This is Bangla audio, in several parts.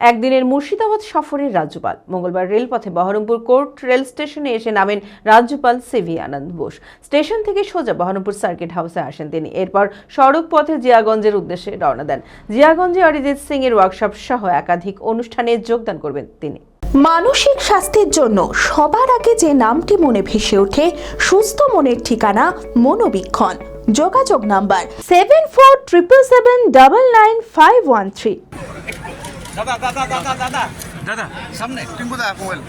একদিনের মুর্শিদাবাদ সফরের রাজ্যপাল। মঙ্গলবার রেলপথে বহরমপুর কোর্ট রেল স্টেশনে এসে নামেন রাজ্যপাল সিভি আনন্দ বোস। স্টেশন থেকে সোজা বহরমপুর সার্কিট হাউসে আসেন তিনি। এরপর সড়ক পথে জিয়াগঞ্জের উদ্দেশ্যে রওনা দেন। জিয়াগঞ্জে অরিজিৎ সিং এর ওয়ার্কশপ সহ একাধিক অনুষ্ঠানে যোগদান করবেন তিনি। মানসিক স্বাস্থ্যের জন্য সবার আগে যে নামটি মনে ভেসে ওঠে, সুস্থ মনের ঠিকানা মনোবীক্ষণ। যোগাযোগ number seven four triple seven double nine five one three দাদা দাদা দাদা দাদা দাদা সামনে টিঙ্কু দা মোবাইল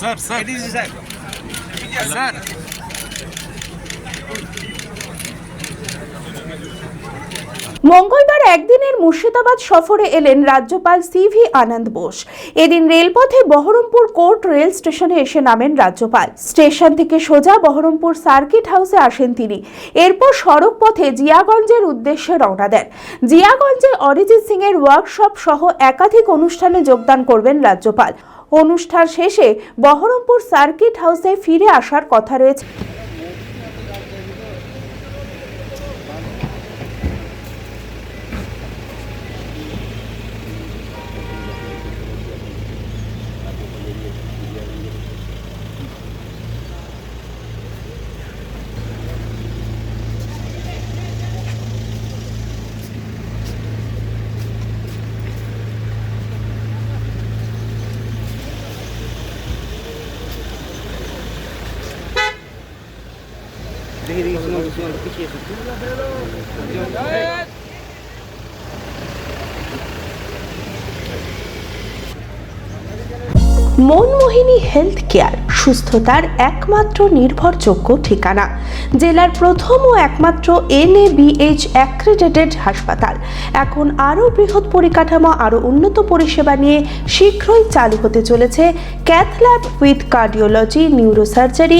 স্যার স্যার এডিসি সাহেব স্যার মঙ্গলবার একদিনের মুর্শিদাবাদ সফরে এলেন রাজ্যপাল সিভি আনন্দ বোস। এদিন রেলপথে বহরমপুর কোর্ট রেল স্টেশনে এসে নামেন রাজ্যপাল। স্টেশন থেকে সোজা বহরমপুর সার্কিট হাউসে আসেন তিনি। এরপর সড়ক পথে জিয়াগঞ্জের উদ্দেশ্যে রওনা দেন। জিয়াগঞ্জে অরিজিৎ সিং এর ওয়ার্কশপ সহ একাধিক অনুষ্ঠানে যোগদান করবেন রাজ্যপাল। অনুষ্ঠান শেষে বহরমপুর সার্কিট হাউসে ফিরে আসার কথা রয়েছে। মনমোহিনী হেলথ কেয়ার, সুস্থতার একমাত্র নির্ভরযোগ্য ঠিকানা। জেলার প্রথম ও একমাত্র এনএবিএইচ অ্যাক্রেডিটেড হাসপাতাল। এখন আরও বৃহৎ পরিকাঠামো, আরও উন্নত পরিষেবা নিয়ে শীঘ্রই চালু হতে চলেছে cath lab with cardiology, neurosurgery